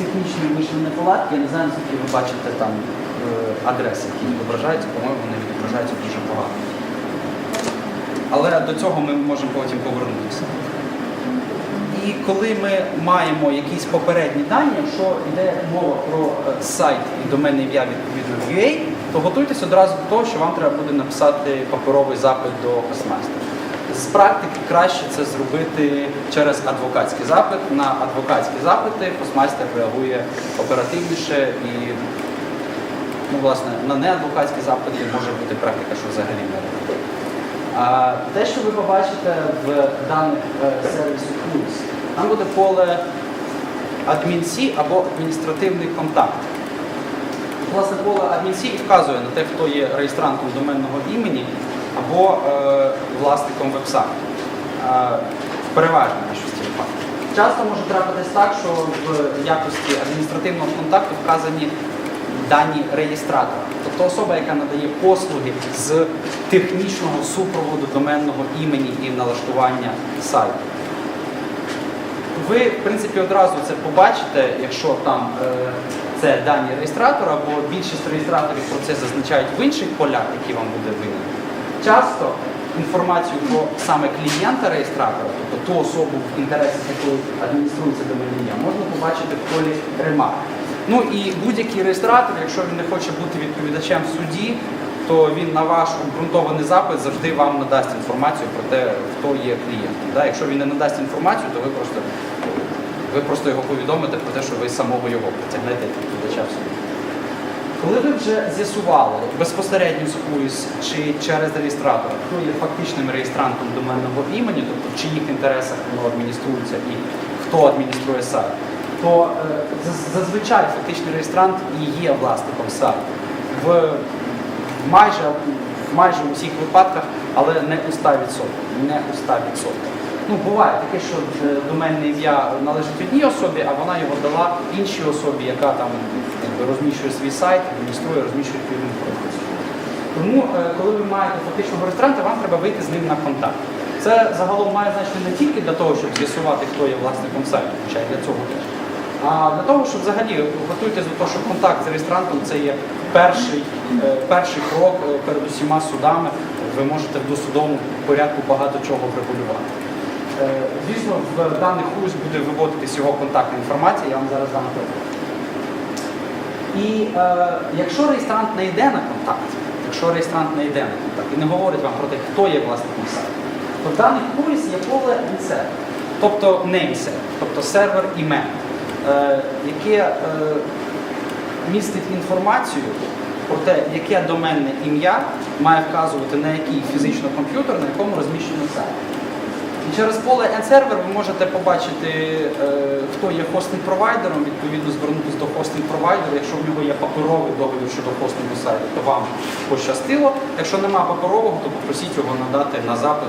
технічної вийшли неполадки, я не знаю, наскільки ви бачите там е, адреси, які відображаються, по-моєму, вони відображаються дуже погано. Але до цього ми можемо потім повернутися. І коли ми маємо якісь попередні дані, якщо йде мова про е, сайт і доменне ім'я відповідно UA, то готуйтесь одразу до того, що вам треба буде написати паперовий запит до Hostmaster. З практики краще це зробити через адвокатський запит. На адвокатські запити Hostmaster реагує оперативніше і, ну, власне, на неадвокатські запити може бути практика, що взагалі не реагує. А те, що ви побачите в даних е, сервісу Plus, там буде поле адмінсі або адміністративний контакт. Власне, поле адмінсі і вказує на те, хто є реєстрантом доменного імені або е, власником веб-сайту. Е, в переважній більшості випадків. Часто може трапитись так, що в якості адміністративного контакту вказані дані реєстратора, тобто особа, яка надає послуги з технічного супроводу доменного імені і налаштування сайту. Ви, в принципі, одразу це побачите, якщо там е, це дані реєстратора, бо більшість реєстраторів про це зазначають в інших полях, які вам буде видно. Часто інформацію про саме клієнта реєстратора, тобто ту особу, в інтересах якої адмініструється доменення, можна побачити в полі ремарк. Ну і будь-який реєстратор, якщо він не хоче бути відповідачем в суді, то він на ваш обґрунтований запит завжди вам надасть інформацію про те, хто є клієнтом. Да? Якщо він не надасть інформацію, то ви просто, ви просто його повідомите про те, що ви самого його притягнете відповідача в суді. Коли ви вже з'ясували безпосередньо з чи через реєстратора, хто є фактичним реєстрантом доменного імені, тобто в чиїх інтересах воно адмініструється і хто адмініструє сайт, то е, зазвичай фактичний реєстрант і є власником сайту. В майже, майже у всіх випадках, але не у 100%. Не у 100%. Ну, буває таке, що е, доменне ім'я належить одній особі, а вона його дала іншій особі, яка там якби, розміщує свій сайт, адмініструє, розміщує відповідну інформацію. Тому, е, коли ви маєте фактичного реєстранта, вам треба вийти з ним на контакт. Це загалом має значення не тільки для того, щоб з'ясувати, хто є власником сайту, хоча й для цього теж. А для того, щоб взагалі готуйтесь до того, що контакт з реєстрантом це є перший, е, перший крок перед усіма судами. Ви можете в досудовому порядку багато чого врегулювати. Е, Звісно, в даних курс буде виводитись його контактна інформація, я вам зараз дам. І е, якщо реєстрант не йде на контакт, якщо реєстрант не йде на контакт і не говорить вам про те, хто є власником сайту, то в даних курс є поле NSER, тобто nameset, тобто сервер імен, е, яке е, містить інформацію про те, яке доменне ім'я має вказувати на який фізично комп'ютер, на якому розміщено сайт. Через поле N-сервер ви можете побачити, е, хто є хостинг-провайдером, відповідно звернутися до хостинг-провайдера. Якщо в нього є паперовий договір щодо хостингу сайту, то вам пощастило. Якщо нема паперового, то попросіть його надати на запит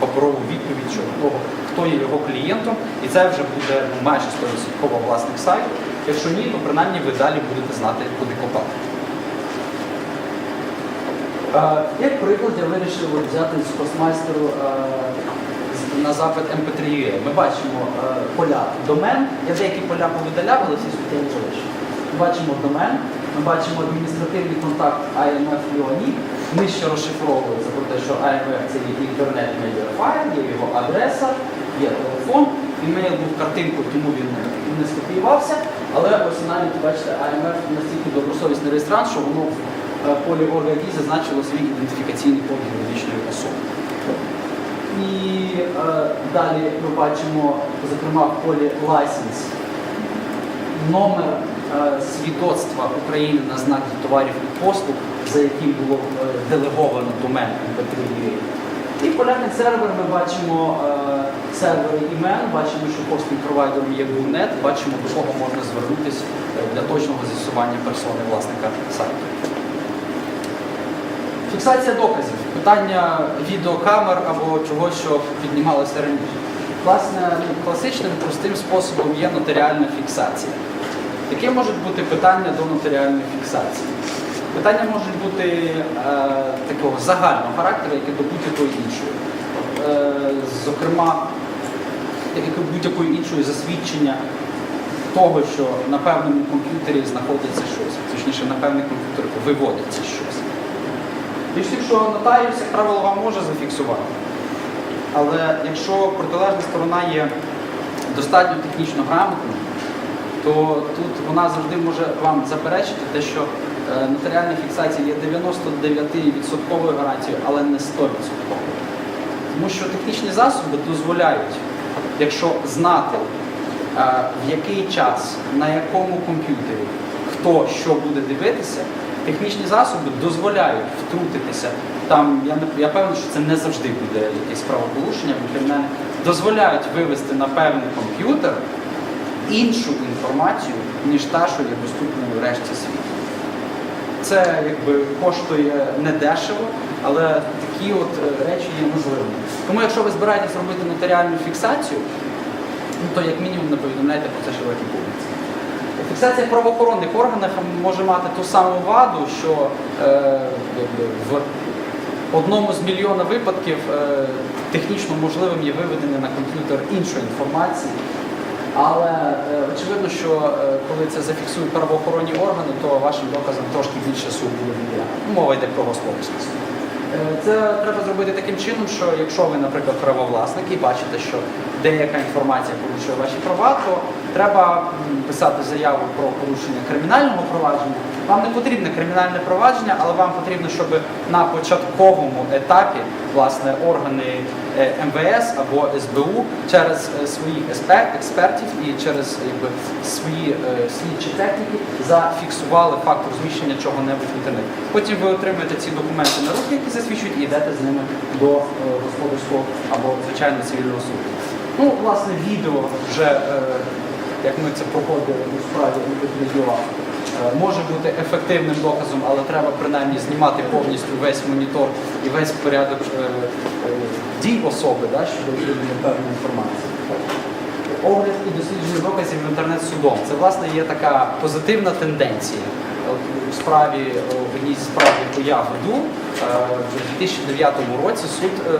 паперову відповідь щодо того, хто є його клієнтом, і це вже буде ну, майже 100% власник сайту. Якщо ні, то принаймні ви далі будете знати, куди копати. Як приклад, я вирішив взяти з постмайстеру з- на запит MP3UA. Ми бачимо е, поля домен. Я деякі поля повидаляв, але всі суттєві залишив. Ми бачимо домен, ми бачимо адміністративний контакт IMF UANI. Нижче розшифровується про те, що IMF це є інтернет медіафайл, є його адреса, є телефон. Імейл був картинкою, тому він не- скопіювався. Але ось навіть бачите, IMF настільки добросовісний реєстрант, що воно в е, полі ORG зазначило свій ідентифікаційний код юридичної особи. І е, далі ми бачимо, зокрема, в полі license номер е, свідоцтва України на знак товарів і послуг, за яким було е, делеговано домен MP3UA. І полярний сервер ми бачимо е, сервери імен, бачимо, що хостинг провайдером є Boonet, бачимо, до кого можна звернутися для точного з'ясування персони власника сайту. Фіксація доказів. Питання відеокамер або чогось, що піднімалося раніше. Власне, ну, класичним простим способом є нотаріальна фіксація. Яке можуть бути питання до нотаріальної фіксації? Питання можуть бути е, такого загального характеру, як і до будь-якої іншої. Е, зокрема, як будь-якої іншої засвідчення того, що на певному комп'ютері знаходиться щось, точніше, на певний комп'ютер виводиться щось. І тим, що нотаріус, як правило, вам може зафіксувати. Але якщо протилежна сторона є достатньо технічно грамотною, то тут вона завжди може вам заперечити те, що е, нотаріальна фіксація є 99% гарантією, але не 100%. Тому що технічні засоби дозволяють, якщо знати, е, в який час, на якому комп'ютері, хто що буде дивитися, технічні засоби дозволяють втрутитися. Там я не я певний, що це не завжди буде якесь правопорушення, бо кримінальне дозволяють вивести на певний комп'ютер іншу інформацію, ніж та, що є доступною решті світу. Це якби коштує недешево, але такі от е, речі є можливими. Тому якщо ви збираєтесь робити нотаріальну фіксацію, ну, то як мінімум не повідомляйте про це широкій публіці. Фіксація в правоохоронних органах може мати ту саму ваду, що е, в одному з мільйона випадків е, технічно можливим є виведення на комп'ютер іншої інформації. Але е, очевидно, що коли це зафіксують правоохоронні органи, то вашим доказам трошки більше суд буде Мова йде про господарський. Е, Це треба зробити таким чином, що якщо ви, наприклад, правовласник і бачите, що деяка інформація порушує ваші права, то треба писати заяву про порушення кримінального провадження. Вам не потрібне кримінальне провадження, але вам потрібно, щоб на початковому етапі власне органи е, МВС або СБУ через е, своїх експертів і через якби, свої е, слідчі техніки зафіксували факт розміщення чого-небудь в інтернеті. Потім ви отримуєте ці документи на руки, які засвідчують, і йдете з ними до господарського або звичайно цивільного суду. Ну, власне, відео вже, як ми це проходили у справі відео, може бути ефективним доказом, але треба принаймні знімати повністю весь монітор і весь порядок е, е, дій особи, да, щодо певної інформації. Огляд і дослідження доказів інтернет-судом. Це власне є така позитивна тенденція. У справі в одній зі справ, яку я веду, е, в 2009 році суд е,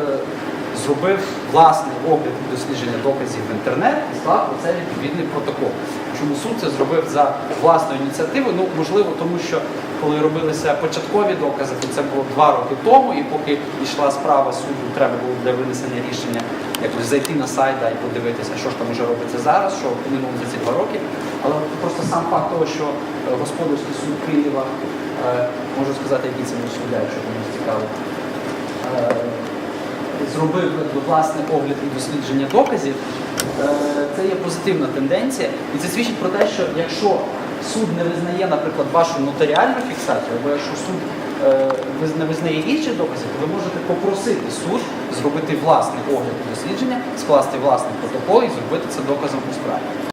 зробив власний огляд дослідження доказів в інтернет і склав про це відповідний протокол. Чому суд це зробив за власною ініціативою? Ну, можливо, тому що коли робилися початкові докази, то це було два роки тому, і поки йшла справа суду, треба було для винесення рішення якось зайти на сайт і подивитися, що ж там вже робиться зараз, що минуло за ці два роки. Але просто сам факт того, що е, господарський суд Києва, е, можу сказати, який це був суддя, якщо комусь цікаво. Зробив власний огляд і дослідження доказів, е, це є позитивна тенденція. І це свідчить про те, що якщо суд не визнає, наприклад, вашу нотаріальну фіксацію, або якщо суд е, не визнає інших доказів, то ви можете попросити суд зробити власний огляд і дослідження, скласти власний протокол і зробити це доказом у справі.